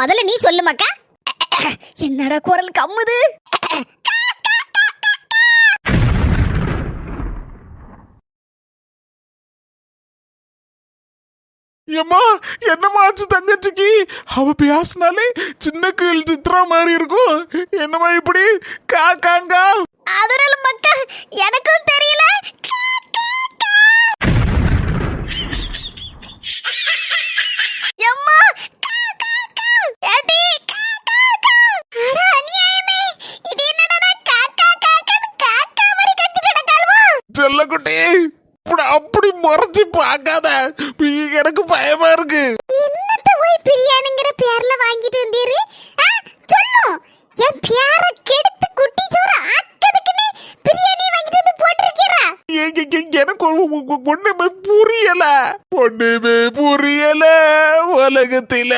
முதல்ல நீ சொல்லு மக்கா. என்னடா குரல் கம்முது? ஏம்மா என்னம்மா ஆச்சு தங்கச்சிக்கு? அவ பேசினாலே சின்ன கீழ் சித்ரா மாதிரி இருக்கும். என்னம்மா இப்படி? கா காங்கா அதனால மக்கா எனக்கும் தெரியல. எம்மா செல்லக்குட்டி இப்படி அப்படி முறைச்சு பார்க்காத. எனக்கு பயமா இருக்கு. என்னத்த போய் பிரியாணிங்கிற பேர்ல வாங்கிட்டு வந்தீரு? ஆ, சொல்லும் என் பேர கெடுத்து குட்டி சோறு ஆக்கதுக்குன்னு பிரியாணி வாங்கிட்டு வந்து போட்டிருக்கீரா எனக்கு ஒண்ணுமே புரியல. ஒண்ணுமே புரியல உலகத்தில.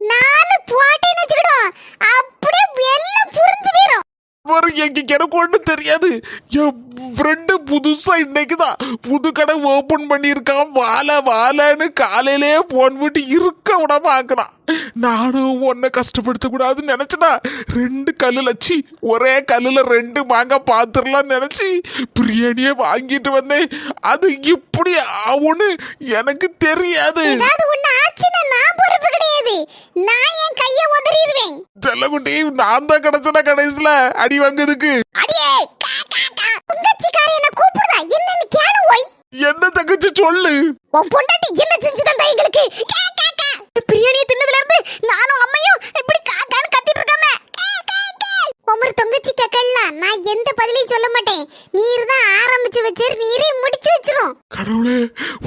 நாலு போட்டேன்னு வச்சுக்கிடும் அப்படியே எல்லாம் புரிஞ்சு போயிரும். ஒரு எ- எ- எனக்கு ஒண்ணும் தெரியாது. என் ஃப்ரெண்டு புதுசா இன்னைக்கு தான் புது கடை ஓபன் பண்ணியிருக்கான். வாழ வாழன்னு காலையிலே போன் விட்டு இருக்க விடாம ஆக்குறான். நானும் உன்னை கஷ்டப்படுத்த கூடாதுன்னு நினைச்சனா? ரெண்டு கல்லுல சி ஒரே கல்லுல ரெண்டு மாங்காய் பாத்திரலாம் நினைச்சு பிரியாணியே வாங்கிட்டு வந்தேன். அது இப்படி ஆகும்னு எனக்கு தெரியாது. ஆச்சுன்னா நான் பொறுப்பு கிடையாது. நான் என் கைய உதறிடுவேன். செல்லக்குட்டி நான் தான் கிடைச்சனா கடைசியில அடி வாங்குறதுக்கு. அடியே உங்கச்சிக்காரி என்ன கூப்பிடுதா? என்னன்னு கேளு ஒய் என்ன தங்கச்சி சொல்லு. உன் பொண்டாட்டி என்ன செஞ்சு தந்தா எங்களுக்கு கா, கா, கா. பிரியாணியை தின்னதுல இருந்து நானும் அம்மையும் இப்படி காக்கான்னு கத்திட்டு இருக்காம உமர் தொங்கச்சி கேட்கலாம் நான் எந்த பதிலையும் சொல்ல மாட்டேன் நீர் தான் ஆரம்பிச்சு வச்சிரு நீரே முடிச்சு வச்சிரும் கடவுளே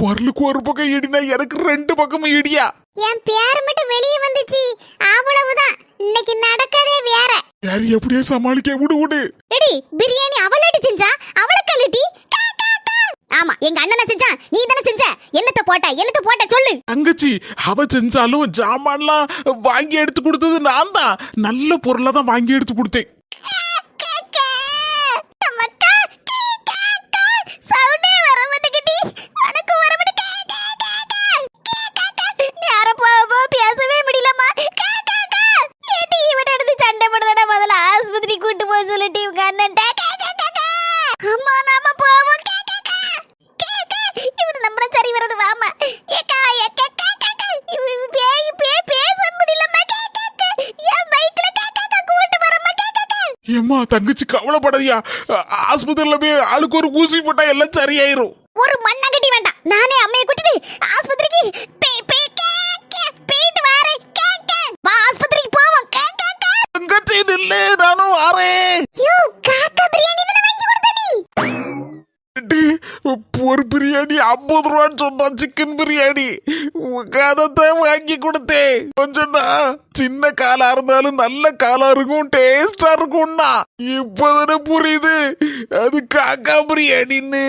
வரலுக்கு ஒரு பக்கம் இடினா எனக்கு ரெண்டு பக்கமும் இடியா? என் பேர் மட்டும் வெளியே வந்துச்சு. அவ்வளவுதான். இன்னைக்கு நடக்கதே வேற. யார் எப்படியா சமாளிக்க? விடு விடு. எடி பிரியாணி அவளாட்டி செஞ்சா? அவளை கழுட்டி? ஆமா எங்க அண்ணனை செஞ்சா? நீ தானே செஞ்ச? என்னத்த போட்ட? என்னத்த போட்ட? சொல்லு. தங்கச்சி அவ செஞ்சாலும் ஜாமான்லாம் வாங்கி எடுத்து கொடுத்தது நான் தான். நல்ல பொருளை தான் வாங்கி எடுத்து கொடுத்தேன். ஏம்மா தங்கச்சி கவலைப்படாதியா ஆஸ்பத்திரியில போய் ஆளுக்கு ஒரு ஊசி போட்டா எல்லாம் சரியாயிரும். ஒரு மண்ணகட்டி வேண்டாம். நானே அம்மையை கூட்டிட்டு ஆஸ்பத்திரிக்கு பிரியாணி ஐம்பது ரூபான்னு சொன்னா சிக்கன் பிரியாணி. அதைத்தான் வாங்கி கொடுத்தேன். கொஞ்சம்னா சின்ன காலா இருந்தாலும் நல்ல காலா இருக்கும் டேஸ்டா இருக்கும்னா. இப்பதானே புரியுது. அது காக்கா பிரியாணின்னு.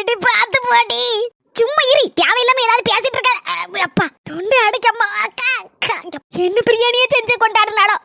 எடி பாத்து போடி. சும்மா இரு தேவையில்லாம ஏதாவது பேசிட்டு இருக்க. அப்பா தொண்டை அடைக்கம்மா அக்கா, என்ன பிரியாணியே செஞ்சு கொண்டாடுனாலும்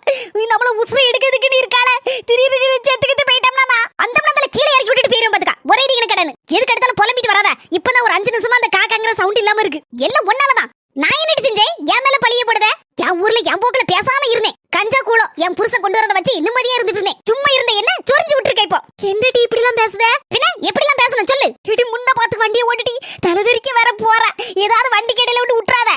நம்மள உசுரை எடுக்கிறதுக்குன்னு இருக்காள. திடீர்னு செத்துக்கிட்டு போயிட்டோம்னா நான் அந்த மனதில் கீழே இறக்கி விட்டுட்டு போயிரும் பாத்துக்கா. ஒரே அடி கடனு எதுக்கு எடுத்தாலும் புலம்பிட்டு வராத. இப்பதான் ஒரு அஞ்சு நிமிஷமா அந்த காக்காங்கிற சவுண்ட் இல்லாம இருக்கு. எல்லாம் ஒன்னாலதான். நான் என்னடி செஞ்சேன்? என் மேல பழிய போடுத? என் ஊர்ல என் போக்குல பேசாம இருந்தேன். கஞ்சா கூலம் என் புருஷன் கொண்டு வரத வச்சு நிம்மதியா இருந்துட்டு இருந்தேன். சும்மா இருந்த என்ன? சொரிஞ்சு விட்டுருக்க இப்போ. என்னடி இப்படி எல்லாம் பேசுத? பின்ன எப்படி எல்லாம் பேசணும் சொல்லு. இடி முன்ன பார்த்து வண்டியை ஓட்டிட்டி தலைதெறிக்க வேற போற. ஏதாவது வண்டி கடையில விட்டு விட்டுறாத.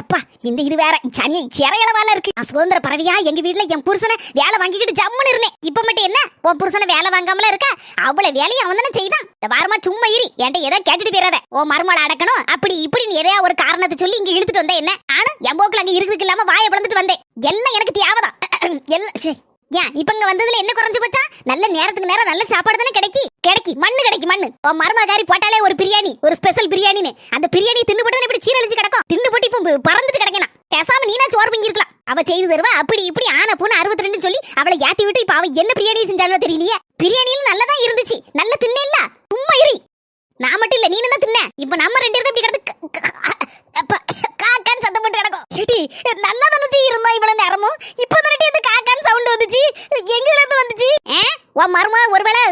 எப்பா இந்த இது வேற. சனி சிறையில வேலை இருக்கு. நான் சுதந்திர பறவையா? எங்க வீட்ல என் புருஷனை வேலை வாங்கிக்கிட்டு ஜம்முன்னு இருந்தேன். இப்ப மட்டும் என்ன? உன் புருஷனை வேலை வாங்காமல இருக்க? அவ்வளவு வேலையை அவன் தானே செய்தான். இந்த வாரமா சும்மா இரு. என்கிட்ட ஏதோ கேட்டுட்டு போயிடாத. ஓ மருமலை அடக்கணும். அப்படி இப்படின்னு எதையா ஒரு காரணத்தை சொல்லி இங்க இழுத்துட்டு வந்தேன் என்ன? ஆனா என் போக்குல அங்க இருக்கிறதுக்கு இல்லாம வாயை பிளந்துட்டு வந்தேன். எல்லாம் எனக்கு தேவைதான். எல்லாம் சரி ஏன் இப்ப இங்க வந்ததுல என்ன குறைஞ்சு போச்சா? நல்ல நேரத்துக்கு நேரம் நல்ல சாப்பாடு தானே கிடைக்கி? கிடைக்கி மண்ணு கிடைக்கி மண்ணு. உன் மருமகாரி போட்டாலே ஒரு பிரியாணி ஒரு ஸ்பெஷல் பிரியாணின்னு. அந்த பிரியாணி தின்னு போட்டு இப்படி சீரழிச்சு கிடக்கும்? தின்னு போட்டு இப்ப பறந்துட்டு கிடைக்கணும் பேசாம நீனா சோறு பிங்கி இருக்கலாம். அவ செய்து தருவா அப்படி இப்படி ஆன பூனை அறுபத்தி ரெண்டு சொல்லி அவளை ஏத்தி விட்டு இப்ப அவ என்ன பிரியாணி செஞ்சாலோ தெரியலையே. பிரியாணியில நல்லதா இருந்துச்சு. நல்ல தின்னே இல்ல சும்மா இரு. நான் மட்டும் இல்ல நீனு தான் தின்ன இப்ப நம்ம ரெண்டு பேரும் இப்படி கிடந்து சத்தப்பட்டு கிடக்கும். ஏடி நல்லா தானே இருந்தா இவ்வளவு நேரமும்? இப்ப தானே இது காக்கான்னு சவுண்ட் வந்துச்சு? எங்க இருந்து வந்துச்சு உன் மருமா ஒருவேளை.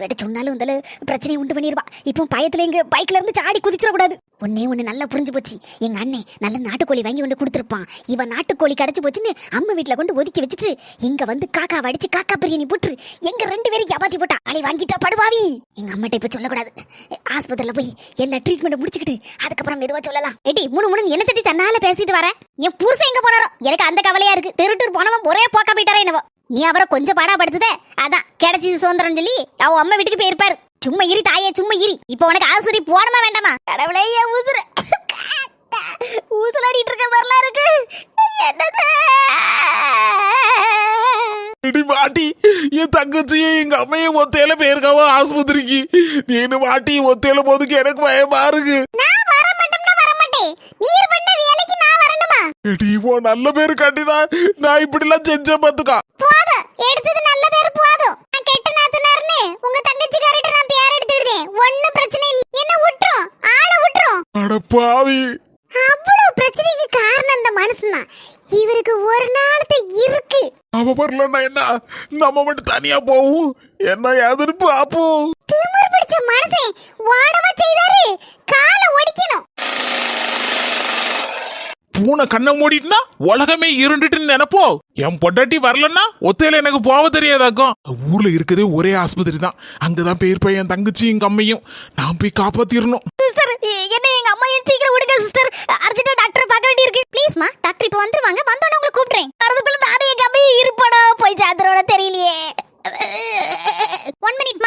விட சொன்னாலும் வந்தாலும் பிரச்சனையை உண்டு பண்ணிடுவா இப்போ பயத்துல எங்க பைக்ல இருந்து சாடி குதிச்சிடக்கூடாது. ஒன்னே ஒன்று நல்லா புரிஞ்சு போச்சு. எங்க அண்ணன் நல்ல நாட்டுக்கோழி வாங்கி கொண்டு கொடுத்துருப்பான். இவன் நாட்டுக்கோழி கிடச்சி போச்சுன்னு அம்மா வீட்டில் கொண்டு ஒதுக்கி வச்சுட்டு இங்க வந்து காக்கா வடிச்சு காக்கா பிரியாணி போட்டு எங்க ரெண்டு பேரும் ஏமாத்தி போட்டா அலை வாங்கிட்டா படுவாவி. எங்க அம்மாட்ட இப்ப சொல்லக்கூடாது. ஆஸ்பத்திரியில போய் எல்லா ட்ரீட்மெண்ட் முடிச்சுக்கிட்டு அதுக்கப்புறம் மெதுவா சொல்லலாம். எடி மூணு மூணு என்ன தட்டி தன்னால பேசிட்டு வரேன் என் புருஷன் எங்க போனாரோ? எனக்கு அந்த கவலையா இருக்கு. திருட்டு போனவன் ஒரே போக்கா போயிட்டாரே என்னவோ. நீ அவரை கொஞ்சம் பாடாப்படுத்துதே. அதான் கிடைச்சது சுதந்திரம் சொல்லி அவ அம்மா வீட்டுக்கு போயிருப்பாரு. சும்மா இரு தாயே சும்மா இரு. இப்போ உனக்கு ஆஸ்பத்திரி போடணுமா வேண்டாமா? கடவுளே என் ஊசுரு ஊசலாடிட்டு இருக்க மாதிரிலாம் இருக்கு. என்னது? இடி மாட்டி என் தங்கச்சியும் எங்க அம்மையும் ஒத்தையில போயிருக்காவோ ஆஸ்பத்திரிக்கு? நீனு மாட்டி ஒத்தையில போதுக்கு எனக்கு பயமா இருக்கு. நான் வர மாட்டோம்னா வர மாட்டேன். நீர் பண்ண வரணுமா இடி ஓ நல்ல பேரு காட்டிதான் நான் இப்படி எல்லாம் செஞ்சேன் பாத்துக்கா போதும் எடுத்தது நல்ல பேர் போதும் நான் கெட்ட நாத்தனார்னு உங்க தங்கச்சிக்காரிட்ட நான் பேர் எடுத்துக்கிட்டேன் ஒண்ணும் பிரச்சனை இல்ல. என்ன விட்டுரும் ஆளை விட்டுரும் அட பாவி. அவ்வளவு பிரச்சனைக்கு காரணம் அந்த மனுஷன் இவருக்கு ஒரு நாளத்தை இருக்கு. அவ வரலன்னா என்ன? நம்ம மட்டும் தனியா போவோம். என்ன ஏதுன்னு பாப்போம் திமிர் பிடிச்ச மனுஷன் வாடவா செய்தாரு? காலை ஒடிக்கணும். பூனை கண்ணை மூடிட்டுனா உலகமே இருண்டுட்டுன்னு நினைப்போ? என் பொட்டாட்டி வரலன்னா ஒத்தையில எனக்கு போக தெரியாதாக்கும் ஊர்ல இருக்கதே ஒரே ஆஸ்பத்திரி தான். அங்கதான் போயிருப்பேன் என் தங்கச்சி எங்க அம்மையும். நான் போய் காப்பாத்திரணும். சிஸ்டர் என்ன எங்க அம்மா சீக்கிரம் விடுங்க சிஸ்டர். அர்ஜென்டா டாக்டர் பார்க்க வேண்டியிருக்கு. ப்ளீஸ்மா டாக்டர் இப்போ வந்துருவாங்க. வந்தோடனே உங்களை கூப்பிடுறேன். வரதுக்குள்ள நானே எங்க அம்மையும் இருப்படா போய் சாத்திரோட தெரியலையே. One minute.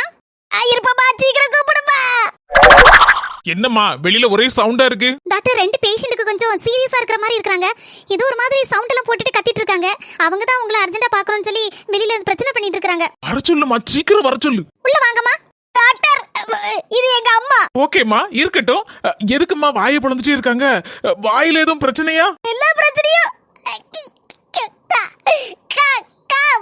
என்னம்மா வெளியில ஒரே சவுண்டா இருக்கு டாக்டர் ரெண்டு பேஷண்ட்டுக்கு கொஞ்சம் சீரியஸா இருக்கிற மாதிரி இருக்காங்க ஏதோ ஒரு மாதிரி சவுண்ட் எல்லாம் போட்டுட்டு கத்திட்டு இருக்காங்க அவங்க தான் உங்களை அர்ஜென்ட்டா பார்க்கணும்னு சொல்லி வெளியில பிரச்சனை பண்ணிட்டு இருக்காங்க வர சொல்லுமா சீக்கிரம் வர சொல்லு உள்ள வாங்கம்மா டாக்டர் இது எங்க அம்மா ஓகேம்மா இருக்கட்டும் அஹ், எதுக்கும்மா வாயை பிளந்துட்டே இருக்காங்க வாயில எதுவும் பிரச்சனையா எல்லா பிரச்சனையும்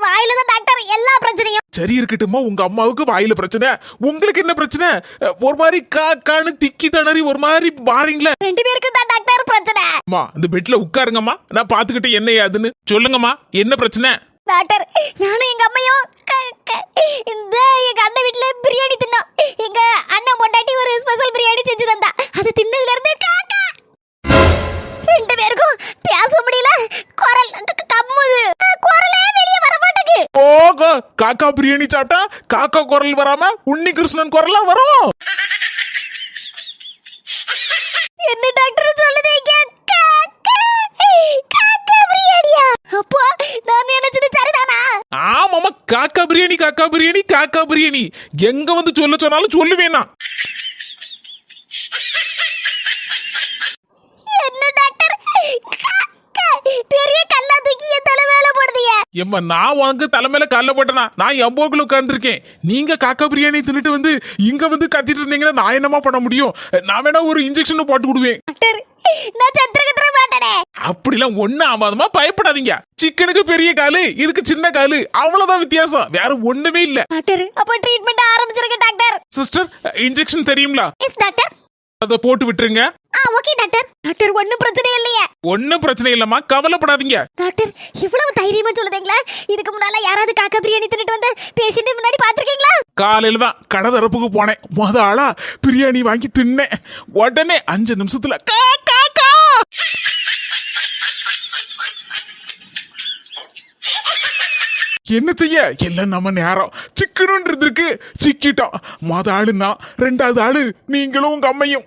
வாயில தான் டாக்டர் எல்லா பிரச்சனையும். சரி இருக்கட்டும்மா உங்க அம்மாவுக்கு வாயில பிரச்சனை. உங்களுக்கு என்ன பிரச்சனை? ஒரு மாதிரி கா கான்னு திக்கி திணறி ஒரு மாதிரி பாருங்களே ரெண்டு பேருக்கும் தான் டாக்டர் பிரச்சனை. அம்மா இந்த பெட்ல உட்காருங்கம்மா. நான் பாத்துக்கிட்டு என்ன ஏதுன்னு. சொல்லுங்கம்மா என்ன பிரச்சனை? டாக்டர் நானும் எங்க அம்மையும் க- க- இந்த எங்க அண்ணன் வீட்ல பிரியாணி தின்னோம். எங்க அண்ணன் பொண்டாட்டி ஒரு ஸ்பெஷல் பிரியாணி செஞ்சு தந்தா. அது தின்னதுல இருந்து ரெண்டு பேருக்கும் பேச முடியல. குரல் கம்முது. குரலே வெளியே வர மாட்டேங்குது ஓகோ காக்கா பிரியாணி சாப்பிட்டா காக்கா குரல் வராம உன்னி கிருஷ்ணன் குரலா வரும்? என்ன டாக்டர் சொல்லுதீங்க காக்கா காக்கா பிரியாணியா? அப்பா நான் நினைச்சது சரிதானா? ஆமாமா காக்கா பிரியாணி காக்கா பிரியாணி காக்கா பிரியாணி. எங்க வந்து சொல்ல சொன்னாலும் சொல்லுவேனா என்ன டாக்டர் காக்கா பெரிய கல்லா தூக்கி என் தலை மேல போடுதிய எம்மா நான் உனக்கு தலைமையில கல்ல போட்டனா? நான் எம்போக்குள்ள உட்காந்துருக்கேன் நீங்க காக்கா பிரியாணி தின்னுட்டு வந்து இங்க வந்து கத்திட்டு இருந்தீங்கன்னா நான் என்னமா பண்ண முடியும்? நான் வேணா ஒரு இன்ஜெக்ஷன் போட்டு விடுவேன் அப்படிலாம் ஒண்ணு ஆகாதமா பயப்படாதீங்க. சிக்கனுக்கு பெரிய காலு இதுக்கு சின்ன காலு அவ்வளவுதான் வித்தியாசம். வேற ஒண்ணுமே இல்ல. டாக்டர் அப்ப ட்ரீட்மெண்ட் ஆரம்பிச்சிருங்க டாக்டர். சிஸ்டர் இன்ஜெக்ஷன் தெரியுங்களா எஸ் டாக்டர் அதை போட்டு விட்டுருங்க. ஆ ஓகே டாக்டர். டாக்டர் ஒண்ணும் பிரச்சனை இல்லையே. ஒன்னும் பிரச்சனை இல்லம்மா கவலைப்படாதீங்க. டாக்டர் இவ்வளவு தைரியமா சொல்லுதீங்களா? இதுக்கு முன்னால யாராவது காக்கா பிரியாணி தின்னுட்டு வந்த பேஷண்ட் முன்னாடி பாத்திருக்கீங்களா காலையில தான் கடை தரப்புக்கு போனேன். முத ஆளா பிரியாணி வாங்கி தின்னேன். உடனே அஞ்சு நிமிஷத்துல கா, கா, கா. என்ன செய்ய? எல்லாம் நம்ம நேரம். சிக்கனும் சிக்கிட்டோம். மொத ஆளுன்னா ரெண்டாவது ஆளு நீங்களும் உங்க அம்மையும்.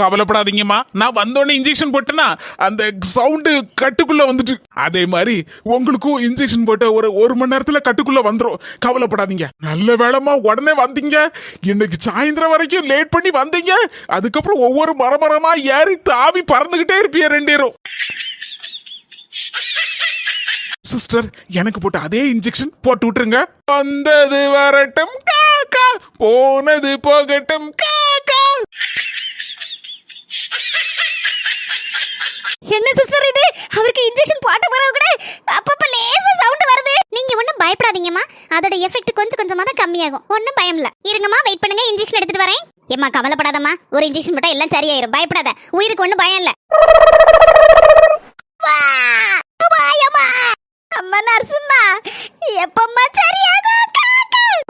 கவலைப்படாதீங்கம்மா. நான் வந்தோடனே இன்ஜெக்ஷன் போட்டேன்னா அந்த சவுண்டு கட்டுக்குள்ள வந்துட்டு அதே மாதிரி உங்களுக்கும் இன்ஜெக்ஷன் போட்ட ஒரு ஒரு மணி நேரத்துல கட்டுக்குள்ள வந்துடும் கவலைப்படாதீங்க. நல்ல வேலைமா உடனே வந்தீங்க. இன்னைக்கு சாயந்தரம் வரைக்கும் லேட் பண்ணி வந்தீங்க. அதுக்கப்புறம் ஒவ்வொரு மரமரமா ஏறி தாவி பறந்துகிட்டே இருப்பீங்க ரெண்டேரும் சிஸ்டர் எனக்கு போட்ட அதே இன்ஜெக்ஷன் போட்டு விட்டுருங்க. வந்தது வரட்டும் காக்கா. போனது போகட்டும் காக்கா. என்ன சிஸ்டர் இது? அவருக்கு இன்ஜெக்ஷன் போட்ட பிறகு கூட அப்பப்ப லேசா சவுண்ட் வருது. நீங்க ஒண்ணும் பயப்படாதீங்கம்மா. அதோட எஃபெக்ட் கொஞ்சம் கொஞ்சமா தான் கம்மியாகும். ஒண்ணும் பயம் இல்ல. இருங்கம்மா வெயிட் பண்ணுங்க. இன்ஜெக்ஷன் எடுத்துட்டு வரேன். ஏம்மா கவலைப்படாதம்மா. ஒரு இன்ஜெக்ஷன் போட்டா எல்லாம் சரியாயிரும். பயப்படாத. உயிருக்கு ஒண்ணும் பயம் இல்ல. அம்மா நர்சுமா எப்பம்மா சரியாகும்?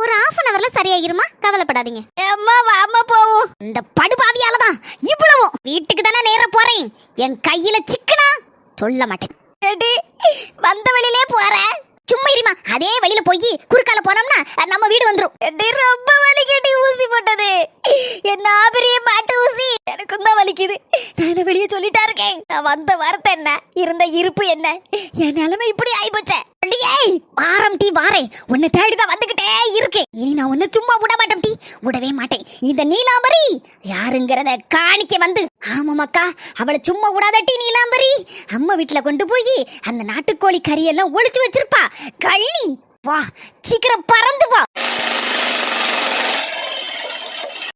ஒரு ஆஃப் அன் அவர்ல சரியாகிருமா கவலைப்படாதீங்க. அம்மா வாமா போவோம். இந்த படுபாவியால தான் இவ்வளவும். வீட்டுக்கு தானே நேரா போறேன். என் கையில சிக்கனா? சொல்ல மாட்டேன். வந்த வழியிலே போறேன். சும்மா இருமா. அதே வழியில போய் குறுக்கால போனோம்னா நம்ம வீடு வந்துரும். ஏடி ரொம்ப வலிக்கட்டி ஊசி போட்டது. என்ன பெரிய மாட்டு ஊசி. எனக்கும் தான் வலிக்குது. நான் வெளியே சொல்லிட்டா இருக்கேன். நான் வந்த வார்த்தை என்ன? இருந்த இருப்பு என்ன? என் நிலைமை இப்படி ஆயிப்போச்சே. அடியே வாரம் டீ வாரேன். உன்னை தேடிதான் வந்துகிட்டே இருக்கு. இனி நான் உன்னை சும்மா விட மாட்டேன் டீ. விடவே மாட்டேன். இந்த நீலாம்பரி யாருங்கிறத காணிக்க வந்து. ஆமாமாக்கா அவளை சும்மா விடாத டீ நீலாம்பரி. அம்மா வீட்டுல கொண்டு போய் அந்த நாட்டுக்கோழி கறியெல்லாம் ஒளிச்சு வச்சிருப்பா. கள்ளி. வா சீக்கிரம் பறந்து வா.